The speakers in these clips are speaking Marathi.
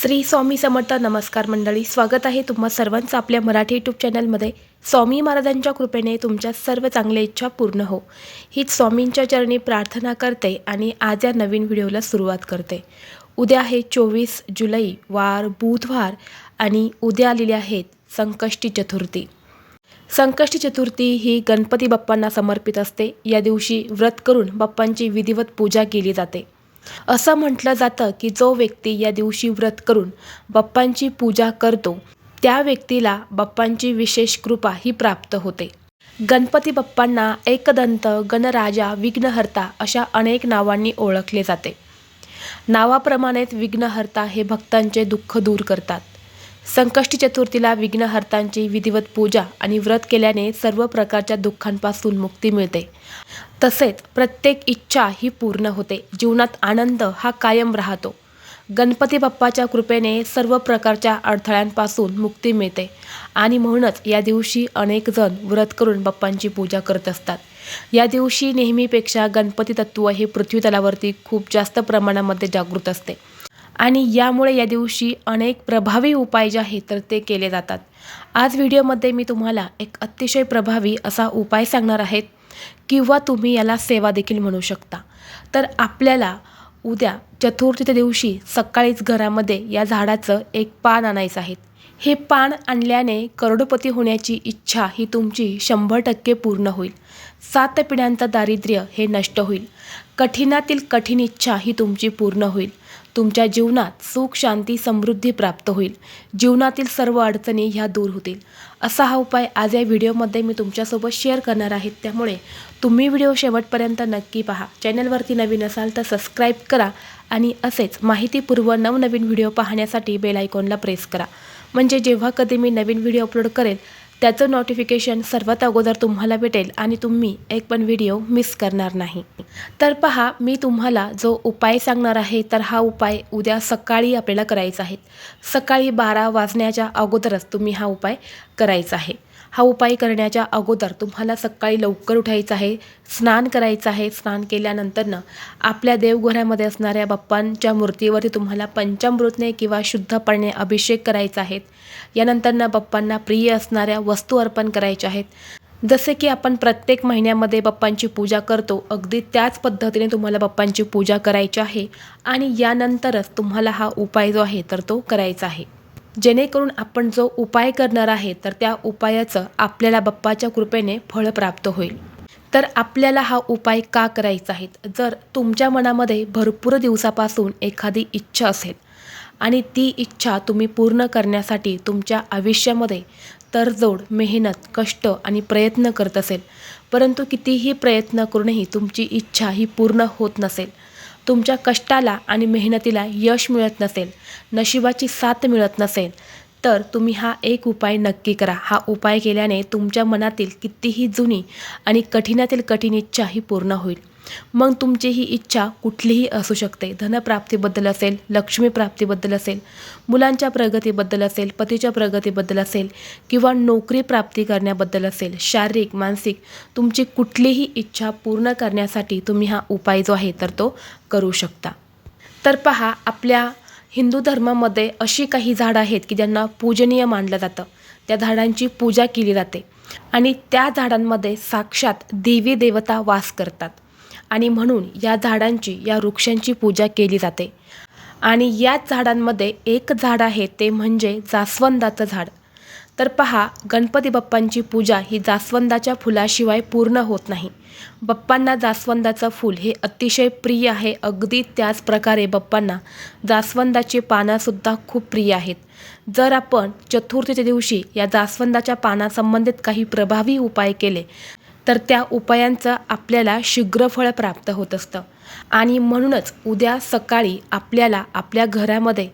श्री स्वामी समर्थ नमस्कार मंडळी स्वागत आहे तुम्हा सर्वांचं आपल्या मराठी यूट्यूब चॅनलमध्ये. स्वामी महाराजांच्या कृपेने तुमच्या सर्व चांगल्या इच्छा पूर्ण हो. हीच स्वामींच्या चरणी प्रार्थना करते आणि आज या नवीन व्हिडिओला सुरुवात करते. उद्या आहे चोवीस जुलै वार बुधवार आणि उद्या आलेले आहेत संकष्टी चतुर्थी. संकष्टी चतुर्थी ही गणपती बाप्पांना समर्पित असते. या दिवशी व्रत करून बाप्पांची विधिवत पूजा केली जाते. असं म्हटलं जातं की जो व्यक्ती या दिवशी व्रत करून बाप्पांची पूजा करतो त्या व्यक्तीला बाप्पांची विशेष कृपा ही प्राप्त होते. गणपती बाप्पांना एकदंत गणराजा विघ्नहर्ता अशा अनेक नावांनी ओळखले जाते. नावाप्रमाणेच विघ्नहर्ता हे भक्तांचे दुःख दूर करतात. संकष्टी चतुर्थीला विघ्नहर्तांची विधिवत पूजा आणि व्रत केल्याने सर्व प्रकारच्या दुःखांपासून मुक्ती मिळते. तसेच प्रत्येक इच्छा ही पूर्ण होते. जीवनात आनंद हा कायम राहतो. गणपती बाप्पाच्या कृपेने सर्व प्रकारच्या अडथळ्यांपासून मुक्ती मिळते. आणि म्हणूनच या दिवशी अनेक जण व्रत करून बाप्पांची पूजा करत असतात. या दिवशी नेहमीपेक्षा गणपती तत्व हे पृथ्वी तलावरती खूप जास्त प्रमाणामध्ये जागृत असते. आणि यामुळे या दिवशी अनेक प्रभावी उपाय जे आहेत तर ते केले जातात. आज व्हिडिओमध्ये मी तुम्हाला एक अतिशय प्रभावी असा उपाय सांगणार आहेत किंवा तुम्ही याला सेवा देखील म्हणू शकता. तर आपल्याला उद्या चतुर्थीच्या दिवशी सकाळीच घरामध्ये या झाडाचं एक पान आणायचं आहे. हे पान आणल्याने करोडपती होण्याची इच्छा ही तुमची शंभर टक्के पूर्ण होईल. सात पिढ्यांचं दारिद्र्य हे नष्ट होईल. कठीणातील कठीण इच्छा ही तुमची पूर्ण होईल. तुमच्या जीवनात सुख शांती समृद्धी प्राप्त होईल. जीवनातील सर्व अडचणी ह्या दूर होतील. असा हा उपाय आज या व्हिडिओमध्ये मी तुमच्यासोबत शेअर करणार आहे. त्यामुळे तुम्ही व्हिडिओ शेवटपर्यंत नक्की पहा. चॅनलवरती नवीन असाल तर सबस्क्राईब करा आणि असेच माहितीपूर्व नवनवीन व्हिडिओ पाहण्यासाठी बेल आयकॉनला प्रेस करा. म्हणजे जेव्हा कधी मी नवीन व्हिडिओ अपलोड करेल त्याचं नोटिफिकेशन सर्वात अगोदर तुम्हाला भेटेल आणि तुम्ही एक पण व्हिडिओ मिस करणार नाही. तर पहा मी तुम्हाला जो उपाय सांगणार आहे तर हा उपाय उद्या सकाळी आपल्याला करायचा आहे. सकाळी बारा वाजण्याच्या अगोदरच तुम्ही हा उपाय करायचा आहे. हा उपाय करण्याच्या अगोदर तुम्हाला सकाळी लवकर उठायचं आहे स्नान करायचं आहे. स्नान केल्यानंतरनं आपल्या देवघरामध्ये असणाऱ्या बाप्पांच्या मूर्तीवरती तुम्हाला पंचामृतने किंवा शुद्ध पाण्याने अभिषेक करायचा आहे. यानंतरनं बाप्पांना प्रिय असणाऱ्या वस्तू अर्पण करायच्या आहेत. जसे की आपण प्रत्येक महिन्यामध्ये बाप्पांची पूजा करतो अगदी त्याच पद्धतीने तुम्हाला बाप्पांची पूजा करायची आहे आणि यानंतरच तुम्हाला हा उपाय जो आहे तर तो करायचा आहे. जेणेकरून आपण जो उपाय करणार आहे तर त्या उपायाचं आपल्याला बाप्पाच्या कृपेने फळ प्राप्त होईल. तर आपल्याला हा उपाय का करायचा आहे? जर तुमच्या मनामध्ये भरपूर दिवसापासून एखादी इच्छा असेल आणि ती इच्छा तुम्ही पूर्ण करण्यासाठी तुमच्या आयुष्यामध्ये तरजोड मेहनत कष्ट आणि प्रयत्न करत असेल परंतु कितीही प्रयत्न करूनही तुमची इच्छा ही पूर्ण होत नसेल तुमच्या कष्टाला आणि मेहनतीला यश मिळत नसेल नशिबाची साथ मिळत नसेल तर तुम्ही हा एक उपाय नक्की करा. हा उपाय केल्याने तुमच्या मनातील कितीही जुनी आणि कठीणातील कठीण इच्छा ही पूर्ण होईल. मग तुमची ही इच्छा कुठलीही असू शकते. धनप्राप्तीबद्दल असेल लक्ष्मी प्राप्तीबद्दल असेल मुलांच्या प्रगतीबद्दल असेल पतीच्या प्रगतीबद्दल असेल किंवा नोकरी प्राप्ती करण्याबद्दल असेल शारीरिक मानसिक तुमची कुठलीही इच्छा पूर्ण करण्यासाठी तुम्ही हा उपाय जो आहे तर तो करू शकता. तर पहा आपल्या हिंदू धर्मामध्ये अशी काही झाडं आहेत की ज्यांना पूजनीय मानलं जातं. त्या झाडांची पूजा केली जाते आणि त्या झाडांमध्ये साक्षात देवी देवता वास करतात. आणि म्हणून या झाडांची या वृक्षांची पूजा केली जाते. आणि याच झाडांमध्ये एक झाड आहे ते म्हणजे जास्वंदाचं झाड. तर पहा गणपती बाप्पांची पूजा ही जास्वंदाच्या फुलाशिवाय पूर्ण होत नाही. बाप्पांना जास्वंदाचं फूल हे अतिशय प्रिय आहे. अगदी त्याच प्रकारे बाप्पांना जास्वंदाची पानंसुद्धा खूप प्रिय आहेत. जर आपण चतुर्थीच्या दिवशी या जास्वंदाच्या पानासंबंधित काही प्रभावी उपाय केले तर त्या उपायांचं आपल्याला शीघ्र फळ प्राप्त होत असतं. आणि म्हणूनच उद्या सकाळी आपल्याला आपल्या घरामध्ये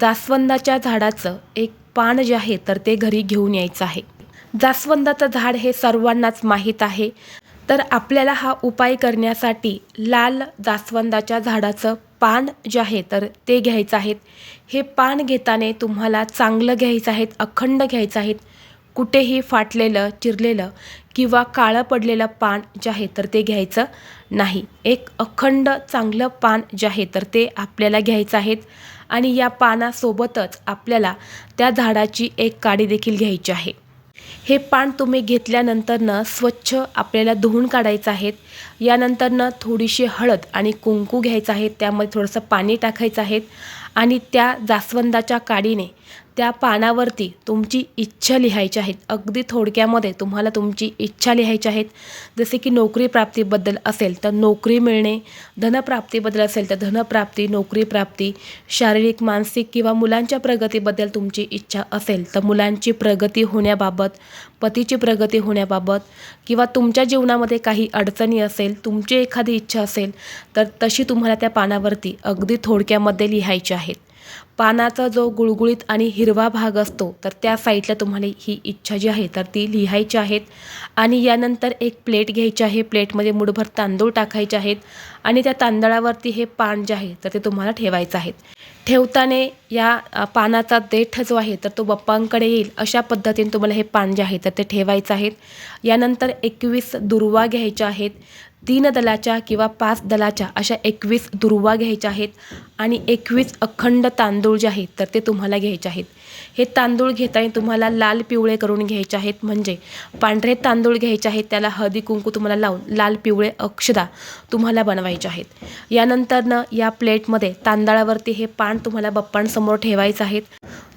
जास्वंदाच्या झाडाचं एक पान जे आहे तर ते घरी घेऊन यायचं आहे. जास्वंदाचं झाड हे सर्वांनाच माहीत आहे. तर आपल्याला हा उपाय करण्यासाठी लाल जास्वंदाच्या झाडाचं पान जे आहे तर ते घ्यायचं आहेत हे पान घेताना तुम्हाला चांगलं घ्यायचं आहेत अखंड घ्यायचं आहेत कुठेही फाटलेलं चिरलेलं किंवा काळं पडलेलं पान जे आहे तर ते घ्यायचं नाही. एक अखंड चांगलं पान जे आहे तर ते आपल्याला घ्यायचं आहेत आणि या पानासोबतच आपल्याला त्या झाडाची एक काडी देखील घ्यायची आहे. हे पान तुम्ही घेतल्यानंतरनं स्वच्छ आपल्याला धुवून काढायचं आहेत यानंतरनं थोडीशी हळद आणि कुंकू घ्यायचं आहे. त्यामध्ये थोडंसं पाणी टाकायचं आहे. आणि त्या जास्वंदाच्या काडीने त्या पानावरती तुमची इच्छा लिहायची आहेत. अगदी थोडक्यामध्ये तुम्हाला तुमची इच्छा लिहायची आहेत. जसे की नोकरी प्राप्तीबद्दल असेल तर नोकरी मिळणे धनप्राप्तीबद्दल असेल तर धनप्राप्ती नोकरी प्राप्ती शारीरिक मानसिक किंवा मुलांच्या प्रगतीबद्दल तुमची इच्छा असेल तर मुलांची प्रगती होण्याबाबत पतीची प्रगती होण्याबाबत किंवा तुमच्या जीवनामध्ये काही अडचणी असेल तुमची एखादी इच्छा असेल तर तशी तुम्हाला त्या पानावरती अगदी थोडक्यामध्ये लिहायची आहेत. पानाचा जो गुळगुळीत आणि हिरवा भाग असतो तर त्या साईडला तुम्हाला ही इच्छा जी आहे तर ती लिहायची आहेत. आणि यानंतर एक प्लेट घ्यायची आहे प्लेटमध्ये मुठभर तांदूळ टाकायचे आहेत आणि त्या तांदळावरती हे पान जे आहे तर ते तुम्हाला ठेवायचं आहे. ठेवताना या पानाचा देठ जो आहे तर तो बाप्पांकडे येईल. अशा पद्धतीने तुम्हाला हे पान जे आहे तर ते ठेवायचं आहेत यानंतर एकवीस दुर्वा घ्यायच्या आहेत तीन दलाच्या किंवा पाच दलाच्या अशा एकवीस दुर्वा घ्यायच्या आहेत. आणि एकवीस अखंड तांदूळ जे आहेत तर ते तुम्हाला घ्यायचे आहेत. हे तांदूळ घेताना तुम्हाला लाल पिवळे करून घ्यायचे आहेत. म्हणजे पांढरे तांदूळ घ्यायचे आहेत त्याला हळदी कुंकू तुम्हाला लावून लाल पिवळे अक्षदा तुम्हाला बनवायचे आहेत. यानंतरनं या प्लेटमध्ये तांदळावरती हे पान तुम्हाला बप्पांसमोर ठेवायचं आहेत.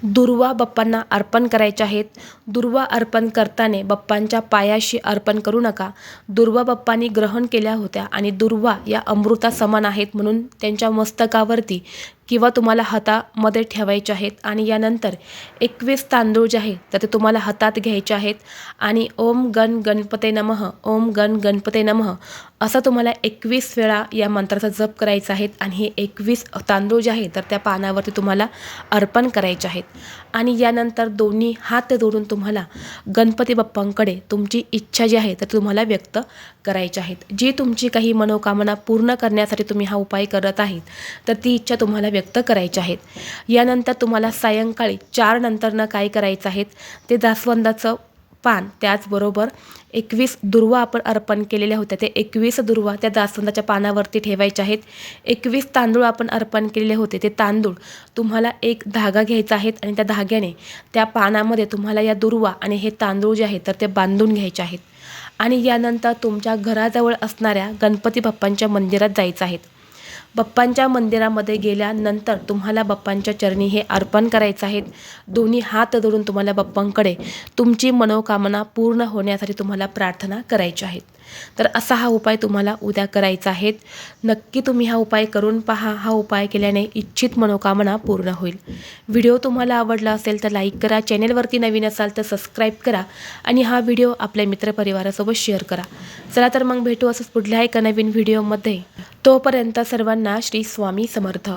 दुर्वा बप्पांना अर्पण करायचे आहेत. दुर्वा अर्पण करताना बप्पांच्या पायाशी अर्पण करू नका. दुर्वा बप्पांनी ग्रहण केल्या होत्या आणि दुर्वा या अमृता समान आहेत म्हणून त्यांच्या मस्तकावर ti. किंवा तुम्हाला हातामध्ये ठेवायचे आहेत आणि यानंतर एकवीस तांदूळ जे आहे तर ते तुम्हाला हातात घ्यायचे आहेत. आणि ओम गण गणपते नमः ओम गण गणपते नमः असं तुम्हाला एकवीस वेळा या मंत्राचा जप करायचा आहे. आणि हे एकवीस तांदूळ जे आहे तर त्या पानावरती तुम्हाला अर्पण करायचे आहेत. आणि यानंतर दोन्ही हात जोडून तुम्हाला गणपती बाप्पांकडे तुमची इच्छा जी आहे तर तुम्हाला व्यक्त करायची आहेत. जी तुमची काही मनोकामना पूर्ण करण्यासाठी तुम्ही हा उपाय करत आहेत तर ती इच्छा तुम्हाला व्यक्त करायच्या आहेत. यानंतर तुम्हाला सायंकाळी चार नंतरनं काय करायचं आहेत ते जास्वंदाचं पान त्याचबरोबर एकवीस दुर्वा आपण अर्पण केलेल्या होत्या. ते एकवीस दुर्वा त्या जास्वंदाच्या पानावरती ठेवायचे आहेत. एकवीस तांदूळ आपण अर्पण केलेले होते. ते तांदूळ तुम्हाला एक धागा घ्यायचा आहे आणि त्या धाग्याने त्या पानामध्ये तुम्हाला या दुर्वा आणि हे तांदूळ जे आहेत तर ते बांधून घ्यायचे आहेत. आणि यानंतर तुमच्या घराजवळ असणाऱ्या गणपती बाप्पांच्या मंदिरात जायचं आहेत बाप्पांच्या मंदिरामध्ये गेल्यानंतर तुम्हाला बाप्पांच्या चरणी हे अर्पण करायचं आहेत दोन्ही हात जोडून तुम्हाला बाप्पांकडे तुमची मनोकामना पूर्ण होण्यासाठी तुम्हाला प्रार्थना करायच्या आहेत तर असा हा उपाय तुम्हाला उद्या करायचा आहे. नक्की तुम्ही हा उपाय करून पहा. हा उपाय केल्याने इच्छित मनोकामना पूर्ण होईल. व्हिडिओ तुम्हाला आवडला असेल तर लाईक करा. चॅनेलवरती नवीन असाल तर सबस्क्राईब करा आणि हा व्हिडिओ आपल्या मित्रपरिवारासोबत शेअर करा. चला तर मग भेटू असंच पुढल्या एका नवीन व्हिडिओमध्ये. तोपर्यंत सर्वांना श्री स्वामी समर्थ.